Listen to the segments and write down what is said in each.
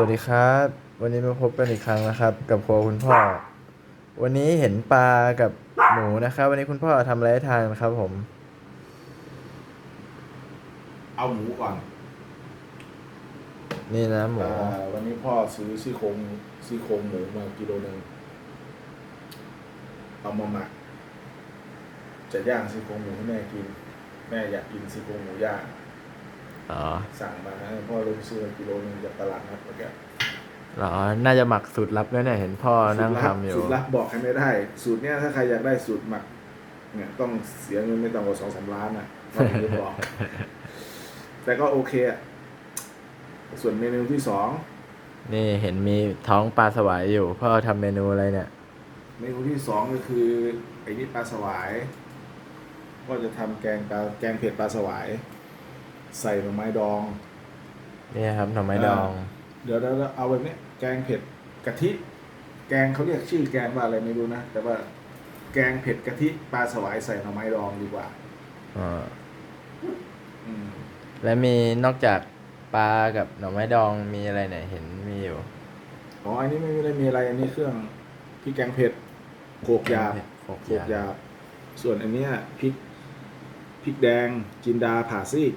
วัสดีครับ วันนี้มาพบกันอีกครั้งนะครับ กับครัวคุณพ่อ วันนี้เห็นปลากับหมูนะครับ วันนี้คุณพ่อทำอะไรให้ทานครับผม เอาหมูก่อนนี่นะหมูอ่าวันนี้พ่อซื้อซี่โครงซี่โครงหมูมากิโลหนึ่งเอามาหมัก จะย่างซี่โครงหมูให้แม่กิน แม่อยากกินซี่โครงหมูย่าง อ๋อสั่งมานะพ่อเลยไปซื้อมากิโลหนึงจากตลาดนัดเมื่อกี้เหรอ น่าจะหมักสูตรลับด้วยเนี่ยเห็นพ่อนั่งทำอยู่ สูตรลับบอกใครไม่ได้ สูตรเนี้ยถ้าใครอยากได้สูตรหมัก เนี่ยต้องเสียเงินไม่ต่ำกว่าสองสามล้านอะพ่อถึงจะบอก แต่ก็โอเคอะ ส่วนเมนูที่สอง นี่เห็นมีท้องปลาสวายอยู่ พ่อทำเมนูอะไรเนี่ย เมนูที่สองก็คือไอ้นี่ปลาสวาย ก็จะทำแกงปลาแกงเผ็ดปลาสวาย ใส่หน่อไม้ดองนี่ครับหน่อไม้ดอง เดี๋ยวเราเอาแบบนี้แกงเผ็ดกะทิ แกงเขาเรียกชื่อแกงว่าอะไรไม่รู้นะ แต่ว่าแกงเผ็ดกะทิปลาสวายใส่หน่อไม้ดองดีกว่าอ๋ออืมและมีนอกจากปลากับหน่อไม้ดองมีอะไรเนี่ยเห็นมีอยู่อ๋ออันนี้ไม่ได้มีอะไรอันนี้เครื่องพริกแกงเผ็ดโขลกหยาบโขกโขลกยาหยาบส่วนอันเนี้ยพริกพริกแดงจินดาผ่าซีก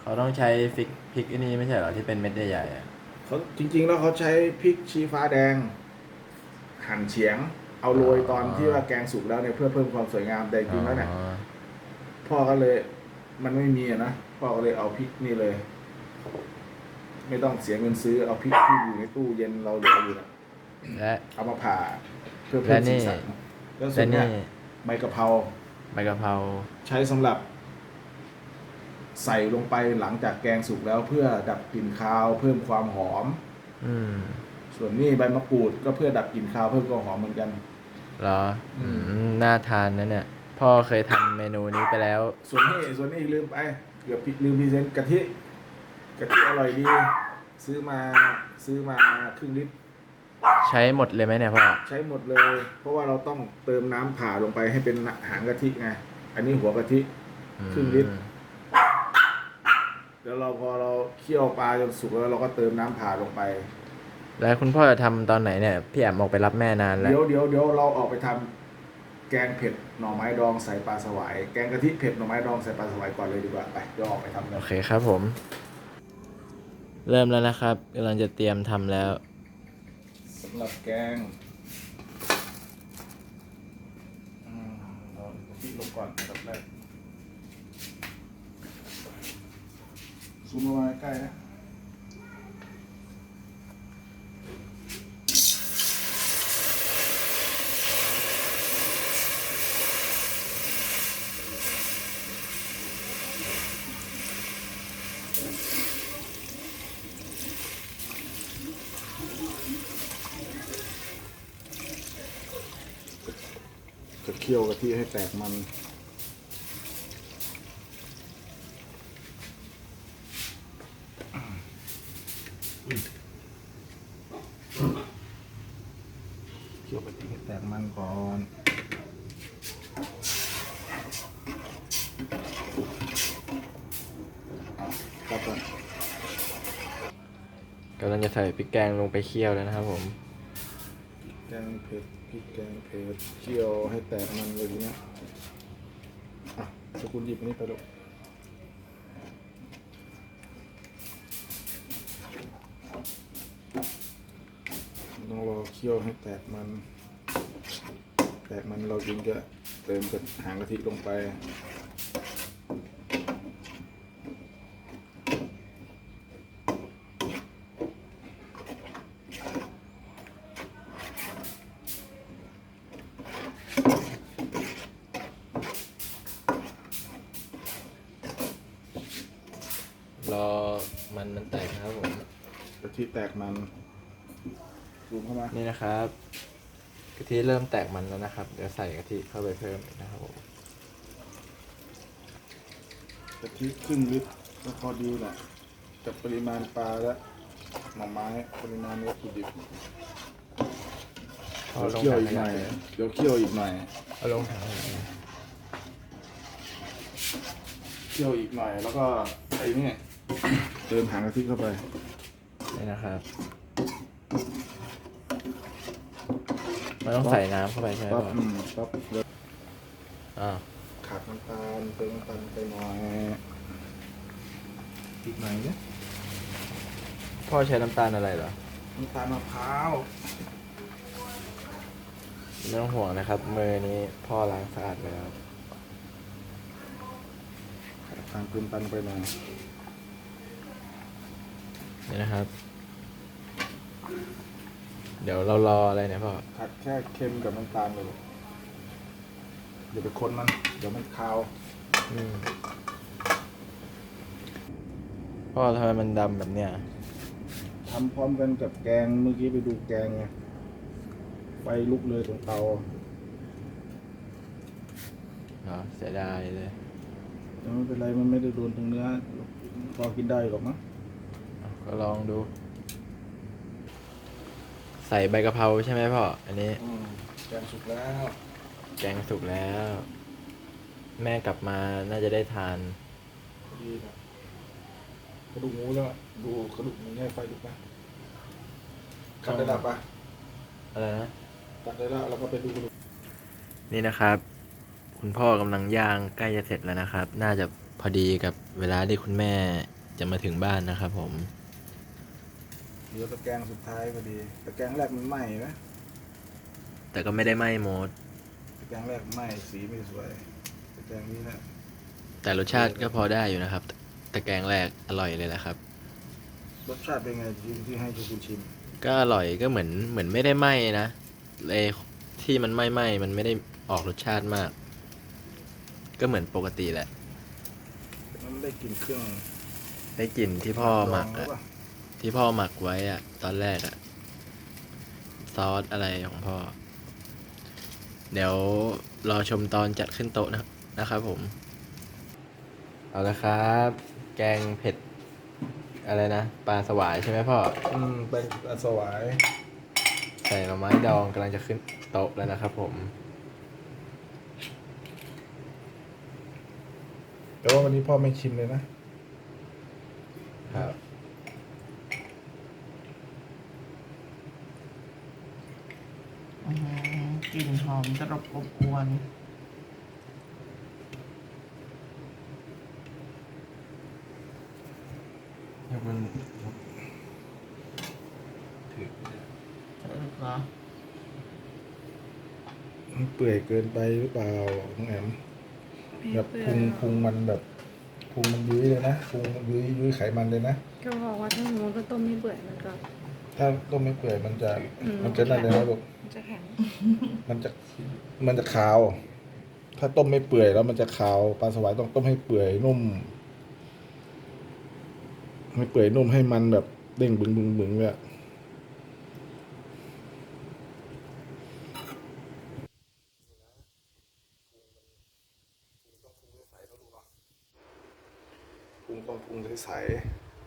เขาต้องใช้พริกพริกอันนี้ไม่ใช่เหรอที่เป็นเม็ดใหญ่ๆอะเขาจริง ๆ แล้วเขาใช้พริกชี้ฟ้าแดง หั่นเฉียง เอาโรยตอนที่ว่าแกงสุกแล้วเนี่ยเพื่อเพิ่มความสวยงามแต่จริงๆแล้วเนี่ยอ๋อพ่อก็เลย มันไม่มีอะนะพ่อก็เลยเอาพริกนี่เลย ไม่ต้องเสียเงินซื้อเอาพริกที่อยู่ในตู้เย็นเราเหลืออยู่นะและ เอามาผ่าเพื่อเพิ่มสีสันแล้วส่และวนเนี้นี่ยใบกะเพราใบกะเพรา ใช้สำหรับ ใส่ลงไปหลังจากแกงสุกแล้วเพื่อดับกลิ่นคาวเพิ่มความหอม อืมส่วนนี้ใบมะกรูดก็เพื่อดับกลิ่นคาวเพิ่มความหอมเหมือนกัน เหรอ อือืมมน่าทานนะเนี่ย พ่อเคยทำเมนูนี้ไปแล้ว ส่วนนี้ส่วนนี้ลืมไปเกือบผิดลืมพรีเซนต์กะทิกะทิอร่อยดี ซื้อมาซื้อมาครึ่งลิตรใช้หมดเลยไหมเนี่ยพ่อ ใช้หมดเลย เพราะว่าเราต้องเติมน้ำผ่าลงไปให้เป็นหางกะทิไงอันนี้หัวกะทิอืมครึ่งลิตร แล้วเราพอเราเคี่ยวปลาจนสุกแล้วเราก็เติมน้ำผ่าลงไป แล้วคุณพ่อจะทำตอนไหนเนี่ย พี่แอมออกไปรับแม่นานแล้ว เดี๋ยวเดี๋ยวเดี๋ยวเราออกไปทำแกงเผ็ดหน่อไม้ดองใส่ปลาสวาย แกงกะทิเผ็ดหน่อไม้ดองใส่ปลาสวายก่อนเลยดีกว่าไปเดี๋ยวออกไปทำกัโอนเคครับผม เริ่มแล้วนะครับกำลังจะเตรียมทำแล้ว สำหรับแกงอืมเรากะทิลงก่อนอันดับแรก ซูมมาใกล้นะจะเคี่ยวกะทิให้แตกมัน เคี่ยวกะทิให้แตกมันก่อนครับผม กำลังจะใส่พริกแกงลงไปเคี่ยวแล้วนะครับผมแกงเผ็ดพริกแกงเผ็ดเคี่ยวให้แตกมันเลยทีเนี้ยอะสกุลหยิบอันนี้ไปลูกต้องรอเคี่ยวให้แตกมัน แตกมันเราจึงจะเติมกับหางกะทิลงไป รอมันมันแตกนะครับผมกะทิแตกมันรวมเข้ามานี่นะครับกะทิเริ่มแตกมันแล้วนะครับ เดี๋ยวใส่กะทิเข้าไปเพิ่มอีกนะครับผมกะทิครึ่งลิตรก็พอดีแหละกับปริมาณปลาและหน่อไม้ปริมาณวัตถุดิบพอเดี๋ยวลงเคี่ยวถังอีกขหยะน่อยเลยเดี๋ยวเคี่ยวอีกหน่อยเอาลงถังขยะเลยเคี่ยวอีกหน่อย แล้วก็ไอ้นี่ เติมหางกะทิเข้าไปนี่นะครับมันต้องใส่น้ำเข้าไปใช่ไหมปั๊บพ่ออืมปั๊บเดี๋ยวอ่าขาดน้ำตาลเติมน้ำตาลไปหน่อยอีกหน่อยเนี่ยพ่อใช้น้ำตาลอะไรเหรอน้ำตาลมะพร้าวไม่ต้องห่วงนะครับมือนี้พ่อล้างสะอาดไปแล้วน้ำตาลเติมตันไปหน่อย นี่นะครับ เดี๋ยวเรารออะไรเนี่ยพ่อผัดแค่เค็มกับน้ำตาลเลยลูกอย่าไปคนมัน เดี๋ยวมันคาวอืมพ่อทำไมมันดำแบบเนี้ยทำพร้อมกันกับแกงเมื่อกี้ไปดูแกงไงไฟลุกเลยตรงเตาเหรอเสียดายเลย แต่ไม่เป็นไรมันไม่ได้โดนตรงเนื้อพอกินได้หรอกมั้งอะ ก็ลองดู ใส่ใบกะเพราใช่ไหมพ่อ อันนี้ อืมแกงสุกแล้วแกงสุกแล้ว แม่กลับมาน่าจะได้ทาน ดีนะกระดูกหมูแล้วอะดูกระดูกหมูให้ไฟลุกนะตัดได้แล้วปะอะไรนะ ตัดได้แล้วแล้วก็ไปดูกระดูกนี่นะครับ คุณพ่อกำลังย่างใกล้จะเสร็จแล้วนะครับ น่าจะพอดีกับเวลาที่คุณแม่จะมาถึงบ้านนะครับผม เดี๋ยวตะแกรงสุดท้ายพอดี ตะแกรงแรกมันไหม้ไหมแต่ก็ไม่ได้ไหม้หมด ตะแกรงแรกไหม้สีไม่สวย ตะแกรงนี้นะแต่รสชาติก็พอได้อยู่นะครับ ตะแกรงแรกอร่อยเลยแหละครับ รสชาติเป็นไงที่ที่ให้ทุกคนชิม ก็อร่อยก็เหมือนเหมือนไม่ได้ไหม้นะไอที่มันไหม้ไหม้มันไม่ได้ออกรสชาติมาก ก็เหมือนปกติแหละ มันได้กลิ่นเครื่องได้กลิ่นที่พ่อหมักดงอะแล้วปะ ที่พ่อหมักไว้อะตอนแรกอะซอสอะไรของพ่อ เดี๋ยวรอชมตอนจัดขึ้นโต๊ะนะนะครับผม เอาละครับ แกงเผ็ด อะไรนะปลาสวายใช่ไหมพ่อ อืมเป็นอันสวายใส่หน่อไม้ดองกำลังจะขึ้นโต๊ะแล้วนะครับผม แต่ว่าวันนี้พ่อไม่ชิมเลยนะครับ อื้อหือ กลิ่นหอมตรบอบอวนยกมันถือเออเหรอมันเปื่อยเกินไปหรือเปล่าน้องแอมแบบพุงพุงมันแบบพุงมันยุ้ยเลยนะพุงมันยุ้ยยุ้ยไขมันเลยนะ ก็บอกว่าถ้าสมมติว่าต้มไม่เปื่อยมันก็ ถ้าต้มไม่เปื่อยมันจะอืมมันจะนั่นเลยนะลูกมันจะแข็งมันจะมันจะขาว ถ้าต้มไม่เปื่อยแล้วมันจะขาวปลาสวายต้องต้มให้เปื่อยนุ่มให้เปื่อยนุ่มให้มันแบบเด้งบึงบึงบึงเลยอะปรุงต้องปรุงใส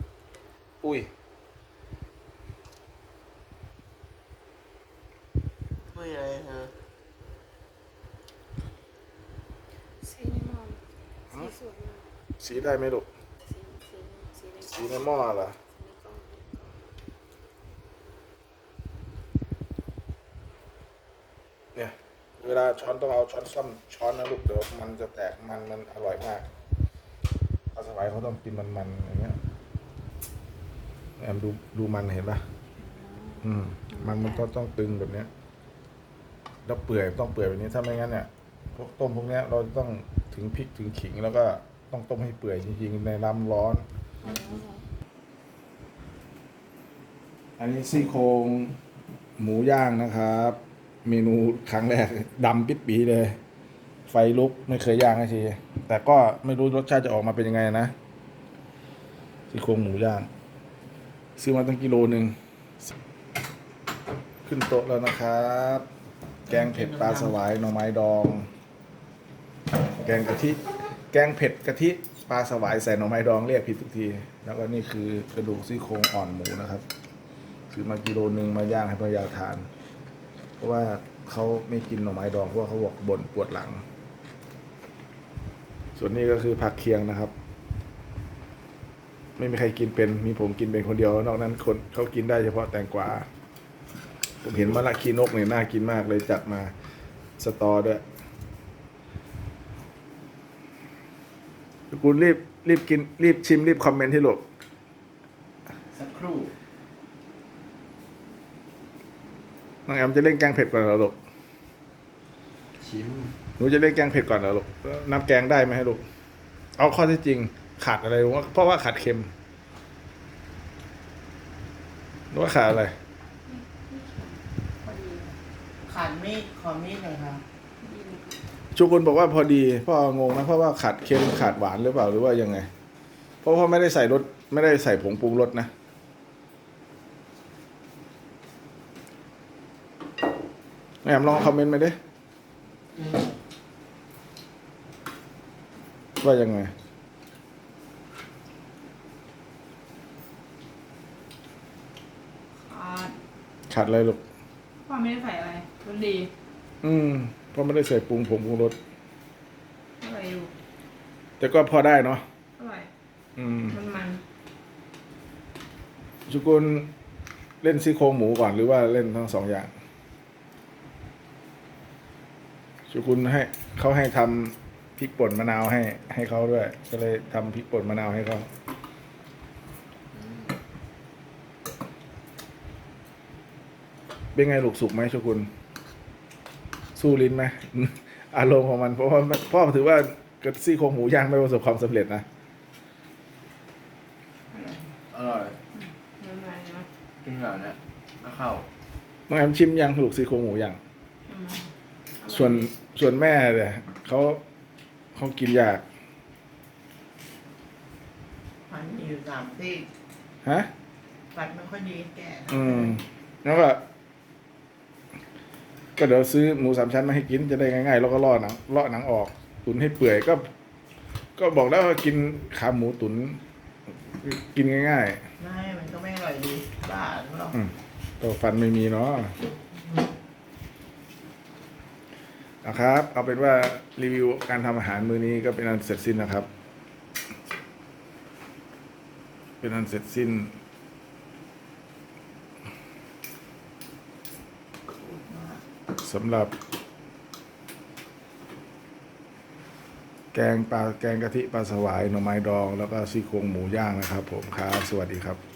ๆอุ้ย ไม่อะไรเธอสีในหม้อสีสวยมากสีได้ไหมลูก สีสีสีในสีในหม้อเหรอในกล้องเนี่ย เวลาช้อนต้องเอาช้อนซ่อมช้อนนะลูกเดี๋ยวมันจะแตกมันมันอร่อยมากปลาสวายเขาต้องกินมันมันๆอย่างเงี้ยแอมดูดูมันเห็นปะอืมมันมันก็ต้องตึงแบบเนี้ย แล้วเปื่อยต้องเปื่อยแบบนี้ถ้าไม่งั้นเนี่ยพวกต้มพวกนี้เราต้องถึงพริกถึงขิงแล้วก็ต้องต้มให้เปื่อยจริงๆในน้ำร้อน อันนี้ซี่โครงหมูย่างนะครับ เมนูครั้งแรกดำปิดปีเลย ไฟลุกไม่เคยย่างให้ทีแต่ก็ไม่รู้รสชาติจะออกมาเป็นยังไงนะซี่โครงหมูย่าง ซื้อมาตั้งกิโลหนึ่งขึ้นโต๊ะแล้วนะครับ แกงเผ็ดปลาสวายหน่อไม้ดอง แกงกะทิ แกงเผ็ดกะทิปลาสวายใส่หน่อไม้ดองเรียกผิดทุกที แล้วก็นี่คือกระดูกซี่โครงอ่อนหมูนะครับซื้อมากิโลนึงมาย่างให้ภรรยาทาน เพราะว่าเขาไม่กินหน่อไม้ดองเพราะว่าเขาบอกบ่นปวดหลัง ส่วนนี้ก็คือผักเคียงนะครับ ไม่มีใครกินเป็น มีผมกินเป็นคนเดียวนอกนั้นคนเขากินได้เฉพาะแตงกวา ผมเห็นมะละคีนกเนี่ยน่ากินมากเลยจัดมาสตอด้วยคุณรีบรีบกินรีบชิมรีบคอมเมนต์ที่ลูกสักครู่น้องแอมจะเล่นแกงเผ็ดก่อนเหรอลูกชิมหนูจะเล่นแกงเผ็ดก่อนเหรอลูกน้ำแกงได้ไหมให้ลูกเอาข้อที่จริงขาดอะไรรู้ว่าเพราะว่าขาดเค็มหรือว่าขาดอะไรพอดี ขาดมีดขอมีดหน่อยค่ะชุกุลบอกว่าพอดีพ่องงนะเพราะว่าขาดเค็มขาดหวานหรือเปล่าหรือว่ายังไง เพราะพ่อไม่ได้ใส่รสไม่ได้ใส่ผงปรุงรสนะแอมลองคอมเมนต์มาดิว่ายังไงขาดขาดอะไรลูก พ่อไม่ได้ใส่อะไรรสดีอืมเพราะไม่ได้ใส่ปรุงผงปรุงรสอร่อยอยู่แต่ก็พอได้เนาะอร่อยอืมมันมันชุกุลเล่นซี่โครงหมูก่อนหรือว่าเล่นทั้งสองอย่างชุกุลให้เขาให้ทำพริกป่นมะนาวให้ให้เขาด้วย ก็เลยทำพริกป่นมะนาวให้เขา เป็นไงลูกสุกไหมชุกุลสู้ลิ้นไหมอารมณ์ของมันเพราะว่ามันพ่อถือว่าเกิดซี่โครงหมูย่างไม่ประสบความสำเร็จนะอร่อยมันมันเนาะกินแบบนี้ก็เข้าน้องแอมชิมยังลูกซี่โครงหมูยังอืมส่วนส่วนแม่เนี่ยเขาเขากินยากฟันมีอยู่สามซี่ฮะฟันไม่ค่อยดีแก่อืมแล้วก็ ก็เดี๋ยวซื้อหมูสามชั้นมาให้กินจะได้ง่ายๆ แล้วก็ล่อหนังเลาะหนังออก ตุนให้เปื่อยก็ ก็บอกแล้วว่ากินขาหมูตุน กินง่ายไม่มันก็ไม่อร่อยดีบ้าหรอกๆอืมแต่ฟันไม่มีเนาะนะครับ เอาเป็นว่ารีวิวการทำอาหารมื้อนี้ก็เป็นอันเสร็จสิ้นนะครับ เป็นอันเสร็จสิ้น สำหรับ แกงปลาแกงกะทิปลาสวายหน่อไม้ดอง แล้วก็ซี่โครงหมูย่างนะครับ ผมครับสวัสดีครับ